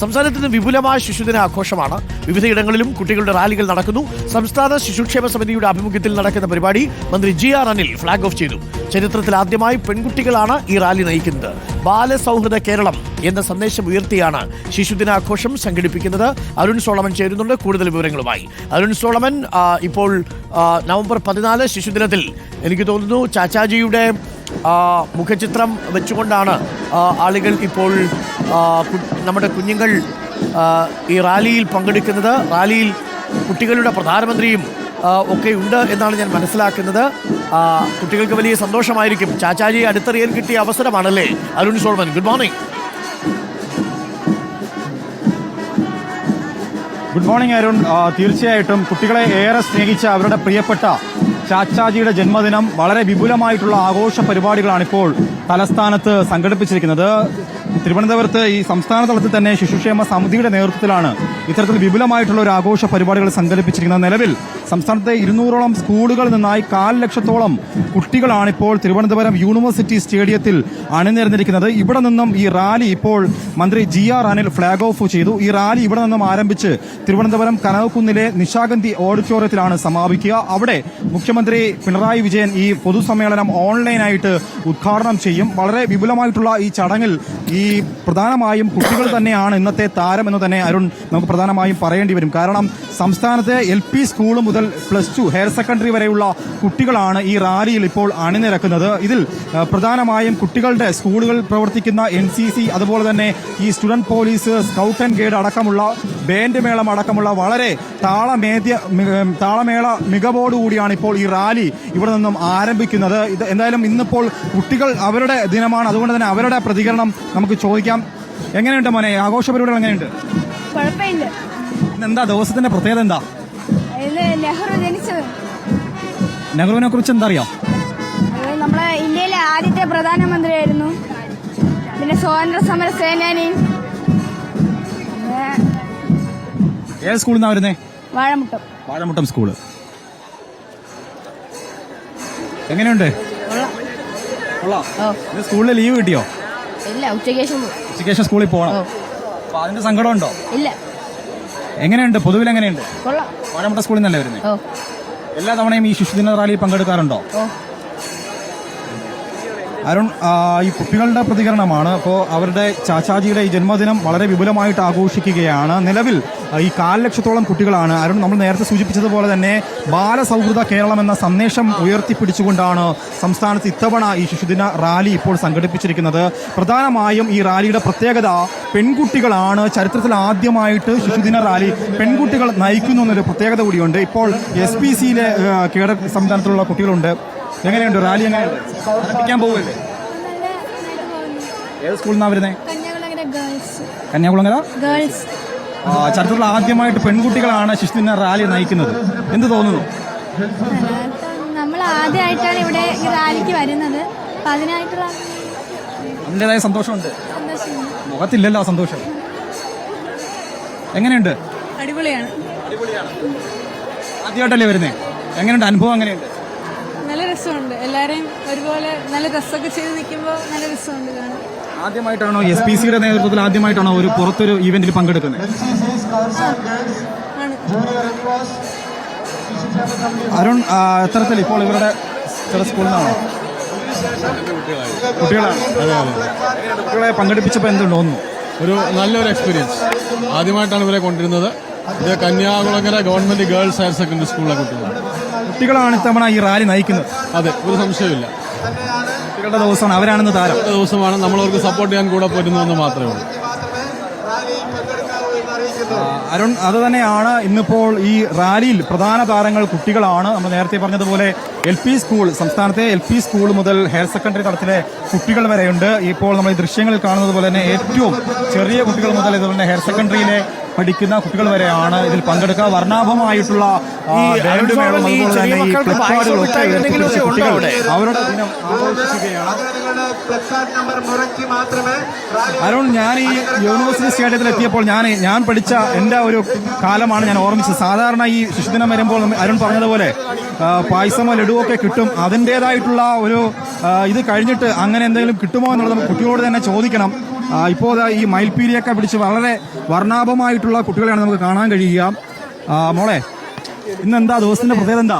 സംസ്ഥാനത്ത് ഇന്ന് വിപുലമായ ശിശുദിന ആഘോഷമാണ്. വിവിധയിടങ്ങളിലും കുട്ടികളുടെ റാലികൾ നടക്കുന്നു. സംസ്ഥാന ശിശുക്ഷേമ സമിതിയുടെ ആഭിമുഖ്യത്തിൽ നടക്കുന്ന പരിപാടി മന്ത്രി G R Anil flag off ചെയ്തു. ചരിത്രത്തിൽ ആദ്യമായി പെൺകുട്ടികളാണ് ഈ റാലി നയിക്കുന്നത്. ബാലസൗഹൃദ കേരളം എന്ന സന്ദേശം ഉയർത്തിയാണ് ശിശുദിനാഘോഷം സംഘടിപ്പിക്കുന്നത്. അരുൺ സോളമൻ ചേരുന്നുണ്ട് കൂടുതൽ വിവരങ്ങളുമായി. അരുൺ സോളമൻ ഇപ്പോൾ നവംബർ പതിനാല് ശിശുദിനത്തിൽ എനിക്ക് തോന്നുന്നു ചാച്ചാജിയുടെ മുഖചിത്രം വെച്ചുകൊണ്ടാണ് ആളുകൾ ഇപ്പോൾ നമ്മുടെ കുഞ്ഞുങ്ങൾ ഈ റാലിയിൽ പങ്കെടുക്കുന്നത് റാലിയിൽ കുട്ടികളുടെ പ്രധാനമന്ത്രിയും ഒക്കെ ഉണ്ട് എന്നാണ് ഞാൻ മനസ്സിലാക്കുന്നത്. കുട്ടികൾക്ക് വലിയ സന്തോഷമായിരിക്കും. ചാച്ചാജിയെ അടുത്തറിയാൻ കിട്ടിയ അവസരമാണല്ലേ? Arun Solomon good morning good morning Arun. തീർച്ചയായിട്ടും കുട്ടികളെ ഏറെ സ്നേഹിച്ച അവരുടെ പ്രിയപ്പെട്ട ചാച്ചാജിയുടെ ജന്മദിനം വളരെ വിപുലമായിട്ടുള്ള ആഘോഷ പരിപാടികളാണ് ഇപ്പോൾ തലസ്ഥാനത്ത് സംഘടിപ്പിച്ചിരിക്കുന്നത്. തിരുവനന്തപുരത്ത് ഈ സംസ്ഥാന തലത്തിൽ തന്നെ ശിശുക്ഷേമ സമിതിയുടെ നേതൃത്വത്തിലാണ് ഇത്തരത്തിൽ വിപുലമായിട്ടുള്ള ഒരു ആഘോഷ പരിപാടികൾ സംഘടിപ്പിച്ചിരിക്കുന്നത്. നിലവിൽ സംസ്ഥാനത്തെ ഇരുന്നൂറോളം സ്കൂളുകളിൽ നിന്നായി കാൽ ലക്ഷത്തോളം കുട്ടികളാണ് ഇപ്പോൾ തിരുവനന്തപുരം യൂണിവേഴ്സിറ്റി സ്റ്റേഡിയത്തിൽ അണിനിരന്നിരിക്കുന്നത്. ഇവിടെ നിന്നും ഈ റാലി ഇപ്പോൾ മന്ത്രി G R Anil flag off ചെയ്തു. ഈ റാലി ഇവിടെ നിന്നും ആരംഭിച്ച് തിരുവനന്തപുരം കനകക്കുന്നിലെ നിശാഗന്ധി ഓഡിറ്റോറിയത്തിലാണ് സമാപിക്കുക. അവിടെ മുഖ്യമന്ത്രി പിണറായി വിജയൻ ഈ പൊതുസമ്മേളനം ഓൺലൈനായിട്ട് ഉദ്ഘാടനം ചെയ്യും. വളരെ വിപുലമായിട്ടുള്ള ഈ ചടങ്ങിൽ ഈ പ്രധാനമായും കുട്ടികൾ തന്നെയാണ് ഇന്നത്തെ താരം എന്ന് തന്നെ അരുൺ നമുക്ക് പ്രധാനമായും പറയേണ്ടി വരും. കാരണം സംസ്ഥാനത്തെ എൽ പി സ്കൂൾ മുതൽ പ്ലസ് ടു ഹയർ സെക്കൻഡറി വരെയുള്ള കുട്ടികളാണ് ഈ റാലിയിൽ ഇപ്പോൾ അണിനിരക്കുന്നത്. ഇതിൽ പ്രധാനമായും കുട്ടികളുടെ സ്കൂളുകൾ പ്രവർത്തിക്കുന്ന എൻ സി സി അതുപോലെ തന്നെ ഈ student police scout and guide അടക്കമുള്ള ബാൻഡ് മേളം അടക്കമുള്ള വളരെ താളമേദ്യ താളമേള മികവോടുകൂടിയാണ് ഇപ്പോൾ ഈ റാലി ഇവിടെ നിന്നും ആരംഭിക്കുന്നത്. ഇത് എന്തായാലും ഇന്നിപ്പോൾ കുട്ടികൾ അവരുടെ ദിനമാണ്. അതുകൊണ്ട് തന്നെ അവരുടെ പ്രതികരണം നമുക്ക് ചോദിക്കാം. എങ്ങനെയുണ്ട് മോനെ? ആഘോഷ പരിപാടികൾ എങ്ങനെയുണ്ട്? കുഴപ്പമില്ല. ഇന്ന് എന്താ ദിവസത്തിന്റെ പ്രത്യേകത എന്താ? നെഹ്റു ജനിച്ചത്. നെഹ്റുവിനെ കുറിച്ച് എന്താ അറിയാം നമ്മളെ ഇന്ത്യയിലെ ആദ്യത്തെ പ്രധാനമന്ത്രിയായിരുന്നു. പിന്നെ സ്വാതന്ത്ര്യ സമര സേനാനിയും ഏത് സ്കൂളിൽ നിന്നാ വരുന്നേ? വാഴമുട്ടം. വാഴമുട്ടം സ്കൂൾ എങ്ങനെയുണ്ട്? സ്കൂളിൽ ലീവ് കിട്ടിയോ? ഇല്ല ഉച്ചയ്ക്ക് ശേഷം. ഉച്ചയ്ക്ക് ശേഷം സ്കൂളിൽ പോകണം ഓ. അപ്പൊ അതിന്റെ സങ്കടമുണ്ടോ? ഇല്ല. എങ്ങനെയുണ്ട്? പൊതുവിൽ എങ്ങനെയുണ്ട്? കൊള്ളാം. സ്കൂളിൽ നിന്നല്ലേ വരുന്നത് ഓ. എല്ലാ തവണയും ഈ ശിശുദിന റാലിയിൽ പങ്കെടുക്കാറുണ്ടോ? ഓ. അരുൺ ആ, ഈ കുട്ടികളുടെ പ്രതികരണമാണ്. അപ്പോൾ അവരുടെ ചാച്ചാജിയുടെ ഈ ജന്മദിനം വളരെ വിപുലമായിട്ട് ആഘോഷിക്കുകയാണ്. നിലവിൽ ഈ കാൽ ലക്ഷത്തോളം കുട്ടികളാണ്. അരുൺ നമ്മൾ നേരത്തെ സൂചിപ്പിച്ചതുപോലെ തന്നെ ബാലസൗഹൃദ കേരളം എന്ന സന്ദേശം ഉയർത്തിപ്പിടിച്ചുകൊണ്ടാണ് സംസ്ഥാനത്ത് ഇത്തവണ ഈ ശിശുദിന റാലി ഇപ്പോൾ സംഘടിപ്പിച്ചിരിക്കുന്നത്. പ്രധാനമായും ഈ റാലിയുടെ പ്രത്യേകത പെൺകുട്ടികളാണ്. ചരിത്രത്തിൽ ആദ്യമായിട്ട് ശിശുദിന റാലി പെൺകുട്ടികൾ നയിക്കുന്നു എന്നൊരു പ്രത്യേകത കൂടിയുണ്ട്. ഇപ്പോൾ എസ് പി സിയിലെ കേഡർ സംവിധാനത്തിലുള്ള കുട്ടികളുണ്ട്. എങ്ങനെയുണ്ട്? റാലി എങ്ങനെയുണ്ട് പോവുകയല്ലേ? ഏത് സ്കൂളിൽ നിന്നാണ് വരുന്നത്? കന്യാകുളങ്ങര? ഗേൾസ്. ചരിത്രത്തിൽ ആദ്യമായിട്ട് പെൺകുട്ടികളാണ് ശിശുദിന റാലി നയിക്കുന്നത്. എന്ത് തോന്നുന്നു? നമ്മൾ ആദ്യമായിട്ടാണ് ഇവിടെ ഈ റാലിക്ക് വരുന്നത്. അപ്പം അതിനായിട്ടുള്ള അതിന്റെതായ സന്തോഷമുണ്ട്. സന്തോഷമുണ്ട്. മുഖത്തില്ലല്ലോ സന്തോഷം. എങ്ങനെയുണ്ട്? അടിപൊളിയാണ്. ആദ്യമായിട്ടല്ലേ വരുന്നേ? എങ്ങനെയുണ്ട്? അനുഭവം എങ്ങനെയുണ്ട്? നല്ല രസമുണ്ട്. എല്ലാവരെയും ഒരുപോലെ നല്ല ഡ്രസ്സൊക്കെ ചെയ്ത് നിൽക്കുമ്പോൾ നല്ല രസമുണ്ട് കാണാൻ. ആദ്യമായിട്ടാണോ എസ് പി സിയുടെ നേതൃത്വത്തിൽ ആദ്യമായിട്ടാണോ ഒരു പുറത്തൊരു ഇവന്റിൽ പങ്കെടുക്കുന്നത്? അരുൺ എത്തരത്തിൽ ഇപ്പോൾ ഇവരുടെ ചില സ്കൂളിൽ നിന്നാണോ? കുട്ടികളാണ്. കുട്ടികളെ പങ്കെടുപ്പിച്ചപ്പോൾ എന്തുണ്ട് തോന്നുന്നു? ഒരു നല്ലൊരു എക്സ്പീരിയൻസ് ആദ്യമായിട്ടാണ് ഇവരെ കൊണ്ടിരുന്നത് ഇത് Kanyakulangara government girls higher secondary സ്കൂളിലെ കുട്ടികളാണ്. കുട്ടികളാണ് ഇത്തവണ ഈ റാലി നയിക്കുന്നത്. അതെ ഒരു സംശയമില്ല കുട്ടികളുടെ ദിവസമാണ് അവരാണെന്ന് താരം ദിവസമാണ്. നമ്മൾ അവർക്ക് സപ്പോർട്ട് ചെയ്യാൻ കൂടെ പോരുന്നതെന്ന് മാത്രമേ ഉള്ളൂ. അരുൺ അത് തന്നെയാണ് ഇന്നിപ്പോൾ ഈ റാലിയിൽ പ്രധാന താരങ്ങൾ കുട്ടികളാണ്. നമ്മൾ നേരത്തെ പറഞ്ഞതുപോലെ എൽ പി സ്കൂൾ സംസ്ഥാനത്തെ എൽ പി സ്കൂൾ മുതൽ ഹയർ സെക്കൻഡറി തലത്തിലെ കുട്ടികൾ വരെയുണ്ട്. ഇപ്പോൾ നമ്മൾ ഈ ദൃശ്യങ്ങളിൽ കാണുന്നത് പോലെ തന്നെ ഏറ്റവും ചെറിയ കുട്ടികൾ മുതൽ ഇതുപോലെ ഹയർ സെക്കൻഡറിയിലെ പഠിക്കുന്ന കുട്ടികൾ വരെയാണ് ഇതിൽ പങ്കെടുക്കുക. വർണാഭമായിട്ടുള്ള ബാൻഡ് മേളം, അതുപോലെ തന്നെ ഈ കുട്ടികൾ അവരുടെ ദിനം ആഘോഷിക്കുകയാണ്. അരുൺ ഞാൻ ഈ യൂണിവേഴ്സിറ്റി സ്റ്റേഡിയത്തിൽ എത്തിയപ്പോൾ ഞാൻ ഞാൻ പഠിച്ച എന്റെ ഒരു കാലമാണ് ഞാൻ ഓർമ്മിച്ചത്. സാധാരണ ഈ ശിശുദിനം വരുമ്പോൾ അരുൺ പറഞ്ഞതുപോലെ പായസമോ ലഡുവോ ഒക്കെ കിട്ടും. അതിന്റെതായിട്ടുള്ള ഒരു ഇത് കഴിഞ്ഞിട്ട് അങ്ങനെ എന്തെങ്കിലും കിട്ടുമോ എന്നുള്ളത് കുട്ടികളോട് തന്നെ ചോദിക്കണം. ഇപ്പോൾ ഈ മയിൽപ്പീലിയൊക്കെ പിടിച്ച് വളരെ വർണാഭമായിട്ടുള്ള കുട്ടികളെയാണ് നമുക്ക് കാണാൻ കഴിയുക. മോളെ ഇന്ന് എന്താ ദിവസത്തിന്റെ പ്രത്യേകത എന്താ?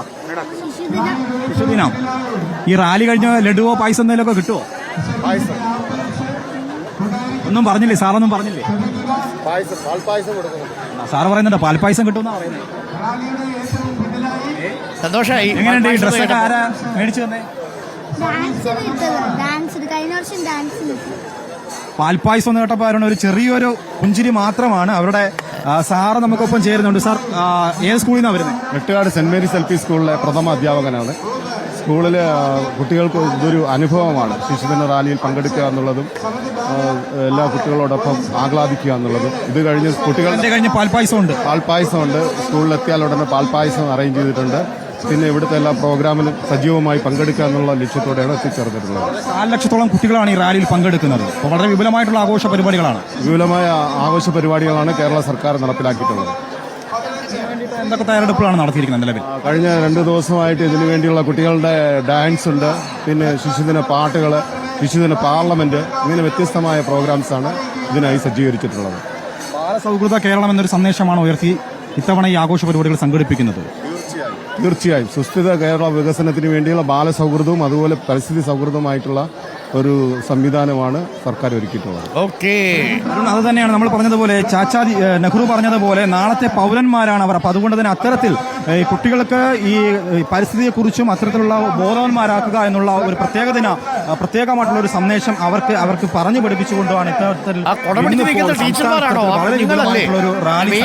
ശിശുദിനം. ഈ റാലി കഴിഞ്ഞ ലഡുവോ പായസം എന്തെങ്കിലുമൊക്കെ കിട്ടുമോ ഒന്നും പറഞ്ഞില്ലേ സാറൊന്നും പറഞ്ഞില്ലേ? സാർ സാറ് പറയുന്നുണ്ട് പാൽപ്പായസം കിട്ടുമെന്നാ പറയുന്നത്. സന്തോഷമായി എങ്ങനെയുണ്ട് ഈ പായസം ഡ്രസ്സൊക്കെ. ആരാ മേടിച്ചു തന്നെ? ഡാൻസ് ഡാൻസ് പാൽപ്പായസം എന്ന് കേട്ടപ്പോൾ അവരുടെ ഒരു ചെറിയൊരു പുഞ്ചിരി മാത്രമാണ് അവരുടെ സാറ് നമുക്കൊപ്പം ചേരുന്നുണ്ട്. സാർ ഏത് സ്കൂളിൽ നിന്നാണ് വരുന്നത് Vettukad saint Mary's L P സ്കൂളിലെ പ്രഥമ അധ്യാപകനാണ്. സ്കൂളിൽ കുട്ടികൾക്ക് ഇതൊരു അനുഭവമാണ്. ശിശുദിന റാലിയിൽ പങ്കെടുക്കുക എന്നുള്ളതും എല്ലാ കുട്ടികളോടൊപ്പം ആഹ്ലാദിക്കുക എന്നുള്ളതും. ഇത് കഴിഞ്ഞ് കുട്ടികളുടെ കഴിഞ്ഞ് പാൽപ്പായസമുണ്ട് പാൽപ്പായസമുണ്ട് സ്കൂളിലെത്തിയാൽ ഉടനെ പാൽപ്പായസം അറേഞ്ച് ചെയ്തിട്ടുണ്ട്. പിന്നെ ഇവിടുത്തെ എല്ലാ പ്രോഗ്രാമിലും സജീവമായി പങ്കെടുക്കുക എന്നുള്ള ലക്ഷ്യത്തോടെയാണ് എത്തിച്ചേർന്നിട്ടുള്ളത്. നാല് ലക്ഷത്തോളം കുട്ടികളാണ് ഈ റാലിയിൽ പങ്കെടുക്കുന്നത്. അപ്പോൾ വളരെ വിപുലമായിട്ടുള്ള ആഘോഷ പരിപാടികളാണ്. വിപുലമായ ആഘോഷ പരിപാടികളാണ് കേരള സർക്കാർ നടപ്പിലാക്കിയിട്ടുള്ളത്. എന്തൊക്കെ തയ്യാറെടുപ്പുകളാണ് നടത്തിയിരിക്കുന്നത് നിലവിൽ? കഴിഞ്ഞ രണ്ട് ദിവസമായിട്ട് ഇതിനു വേണ്ടിയുള്ള കുട്ടികളുടെ ഡാൻസ് ഉണ്ട്. പിന്നെ ശിശുദിന പാട്ടുകൾ ശിശുദിന പാർലമെന്റ് ഇങ്ങനെ വ്യത്യസ്തമായ പ്രോഗ്രാംസാണ് ഇതിനായി സജ്ജീകരിച്ചിട്ടുള്ളത്. ബാലസൗഹൃദ കേരളം എന്നൊരു സന്ദേശമാണ് ഉയർത്തി ഇത്തവണ ഈ ആഘോഷ പരിപാടികൾ സംഘടിപ്പിക്കുന്നത്. തീർച്ചയായും. സുസ്ഥിര കേരള വികസനത്തിന് വേണ്ടിയുള്ള ബാലസൗഹൃദവും അതുപോലെ പരിസ്ഥിതി സൗഹൃദമായിട്ടുള്ള ഒരു സംവിധാനമാണ് സർക്കാർ ഒരുക്കിയിട്ടുള്ളത്. ഓക്കെ. അത് തന്നെയാണ്. നമ്മൾ പറഞ്ഞതുപോലെ ചാച്ചാജി നെഹ്റു പറഞ്ഞതുപോലെ നാളത്തെ പൗരന്മാരാണ് അവർ. അപ്പോൾ അതുകൊണ്ട് തന്നെ അത്തരത്തിൽ ഈ കുട്ടികൾക്ക് ഈ പരിസ്ഥിതിയെക്കുറിച്ചും അത്തരത്തിലുള്ള ബോധവാന്മാരാക്കുക എന്നുള്ള ഒരു പ്രത്യേകതിന പ്രത്യേകമായിട്ടുള്ള ഒരു സന്ദേശം അവർക്ക് അവർക്ക് പറഞ്ഞു പഠിപ്പിച്ചുകൊണ്ടാണ് ഇത്തരത്തിൽ വളരെ ഒരു റാലി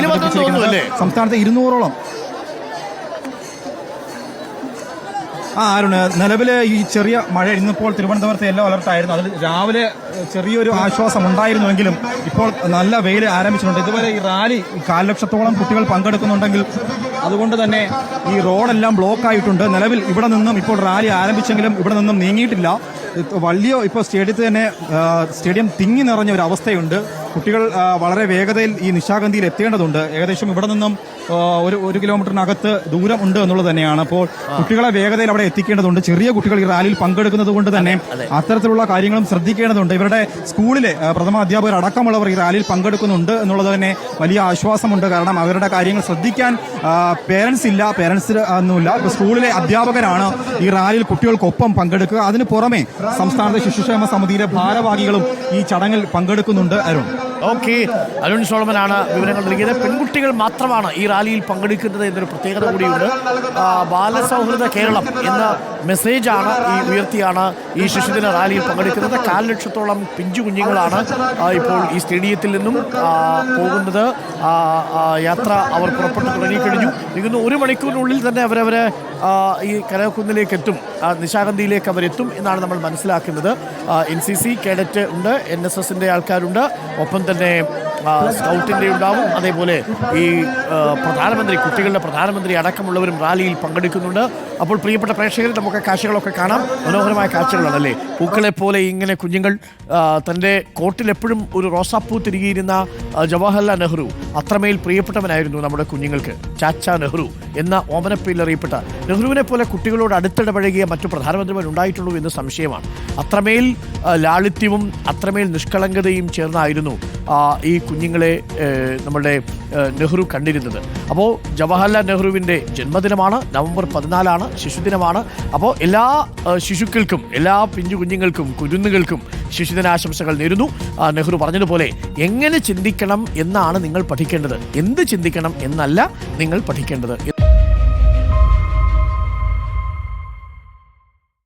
സംസ്ഥാനത്ത് ഇരുന്നൂറോളം ആ അരുണ് നിലവിലെ ഈ ചെറിയ മഴ ഇന്നിപ്പോൾ തിരുവനന്തപുരത്ത് എല്ലാം അലർട്ടായിരുന്നു അതിൽ രാവിലെ ചെറിയൊരു ആശ്വാസം ഉണ്ടായിരുന്നുവെങ്കിലും ഇപ്പോൾ നല്ല വെയിൽ ആരംഭിച്ചിട്ടുണ്ട്. ഇതുവരെ ഈ റാലി കാൽ ലക്ഷത്തോളം കുട്ടികൾ പങ്കെടുക്കുന്നുണ്ടെങ്കിൽ അതുകൊണ്ട് തന്നെ ഈ റോഡെല്ലാം ബ്ലോക്ക് ആയിട്ടുണ്ട്. നിലവിൽ ഇവിടെ നിന്നും ഇപ്പോൾ റാലി ആരംഭിച്ചെങ്കിലും ഇവിടെ നിന്നും നീങ്ങിയിട്ടില്ല. വലിയ ഇപ്പോൾ സ്റ്റേഡിയത്തിൽ തന്നെ സ്റ്റേഡിയം തിങ്ങി നിറഞ്ഞ ഒരു അവസ്ഥയുണ്ട്. കുട്ടികൾ വളരെ വേഗതയിൽ ഈ നിശാഗന്ധിയിൽ എത്തേണ്ടതുണ്ട്. ഏകദേശം ഇവിടെ നിന്നും ഒരു ഒരു കിലോമീറ്ററിനകത്ത് ദൂരം ഉണ്ട് എന്നുള്ളത് തന്നെയാണ്. അപ്പോൾ കുട്ടികളെ വേഗതയിൽ അവിടെ എത്തിക്കേണ്ടതുണ്ട്. ചെറിയ കുട്ടികൾ ഈ റാലിയിൽ പങ്കെടുക്കുന്നത് കൊണ്ട് തന്നെ അത്തരത്തിലുള്ള കാര്യങ്ങളും ശ്രദ്ധിക്കേണ്ടതുണ്ട്. ഇവരുടെ സ്കൂളിലെ പ്രഥമ അധ്യാപകർ അടക്കമുള്ളവർ ഈ റാലിയിൽ പങ്കെടുക്കുന്നുണ്ട് എന്നുള്ളത് തന്നെ വലിയ ആശ്വാസമുണ്ട്. കാരണം അവരുടെ കാര്യങ്ങൾ ശ്രദ്ധിക്കാൻ പേരൻസ് ഇല്ല പേരൻസ് ഒന്നുമില്ല. സ്കൂളിലെ അധ്യാപകരാണ് ഈ റാലിയിൽ കുട്ടികൾക്കൊപ്പം പങ്കെടുക്കുക. അതിന് പുറമെ സംസ്ഥാനത്തെ ശിശുക്ഷേമ സമിതിയിലെ ഭാരവാഹികളും ഈ ചടങ്ങിൽ പങ്കെടുക്കുന്നുണ്ട്. അരുൺ. ഓക്കെ. അരുൺ സോളമനാണ് വിവരങ്ങൾ നൽകിയത്. പെൺകുട്ടികൾ മാത്രമാണ് ഈ റാലിയിൽ പങ്കെടുക്കുന്നത് എന്നൊരു പ്രത്യേകത കൂടിയുണ്ട്. ബാലസൗഹൃദ കേരളം എന്ന മെസ്സേജാണ് ഈ ഉയർത്തിയാണ് ഈ ശിശുദിന റാലിയിൽ പങ്കെടുക്കുന്നത്. കാൽ ലക്ഷത്തോളം പിഞ്ചു കുഞ്ഞുങ്ങളാണ് ഇപ്പോൾ ഈ സ്റ്റേഡിയത്തിൽ നിന്നും പോകുന്നത്. യാത്ര അവർ പുറപ്പെട്ടു തുടങ്ങിക്കഴിഞ്ഞു. ഇന്ന് ഒരു മണിക്കൂറിനുള്ളിൽ തന്നെ അവരവരെ ഈ കരകുന്നിലേക്ക് എത്തും നിശാഗന്ധിയിലേക്ക് അവരെത്തും എന്നാണ് നമ്മൾ മനസ്സിലാക്കുന്നത്. എൻ സി സി കേഡറ്റ് ഉണ്ട് എൻ എസ് എസിന്റെ ആൾക്കാരുണ്ട്. ഒപ്പം തന്നെ സ്കൗട്ടിന്റെ ഉണ്ടാവും. അതേപോലെ ഈ പ്രധാനമന്ത്രി കുട്ടികളുടെ പ്രധാനമന്ത്രി അടക്കമുള്ളവരും റാലിയിൽ പങ്കെടുക്കുന്നുണ്ട്. അപ്പോൾ പ്രിയപ്പെട്ട പ്രേക്ഷകർ നമുക്ക് കാഴ്ചകളൊക്കെ കാണാം. മനോഹരമായ കാഴ്ചകളാണ് അല്ലേ പൂക്കളെ പോലെ ഇങ്ങനെ കുഞ്ഞുങ്ങൾ തന്റെ കോട്ടിൽ എപ്പോഴും ഒരു റോസാപ്പൂ തിരികെയിരുന്ന ജവഹർലാൽ നെഹ്റു അത്രമേൽ പ്രിയപ്പെട്ടവനായിരുന്നു നമ്മുടെ കുഞ്ഞുങ്ങൾക്ക്. ചാച്ച നെഹ്റു എന്ന ഓമനപ്പേരിൽ അറിയപ്പെട്ട നെഹ്റുവിനെ പോലെ കുട്ടികളോട് അടുത്തിടപഴകിയ മറ്റു പ്രധാനമന്ത്രിമാർ ഉണ്ടായിട്ടുള്ളൂ എന്ന് സംശയമാണ്. അത്രമേൽ ലാളിത്യവും അത്രമേൽ നിഷ്കളങ്കതയും ചേർന്നായിരുന്നു ഈ കുഞ്ഞുങ്ങളെ നമ്മളുടെ നെഹ്റു കണ്ടിരുന്നത്. അപ്പോൾ ജവഹർലാൽ നെഹ്റുവിന്റെ ജന്മദിനമാണ് നവംബർ പതിനാലാണ് ശിശുദിനമാണ്. അപ്പോൾ എല്ലാ ശിശുക്കൾക്കും എല്ലാ പിഞ്ചു കുഞ്ഞുങ്ങൾക്കും കുരുന്നുകൾക്കും ശിശുദിനാശംസകൾ നേരുന്നു. നെഹ്റു പറഞ്ഞതുപോലെ എങ്ങനെ ചിന്തിക്കണം എന്നാണ് നിങ്ങൾ പഠിക്കേണ്ടത്. എന്ത് ചിന്തിക്കണം എന്നല്ല നിങ്ങൾ പഠിക്കേണ്ടത്.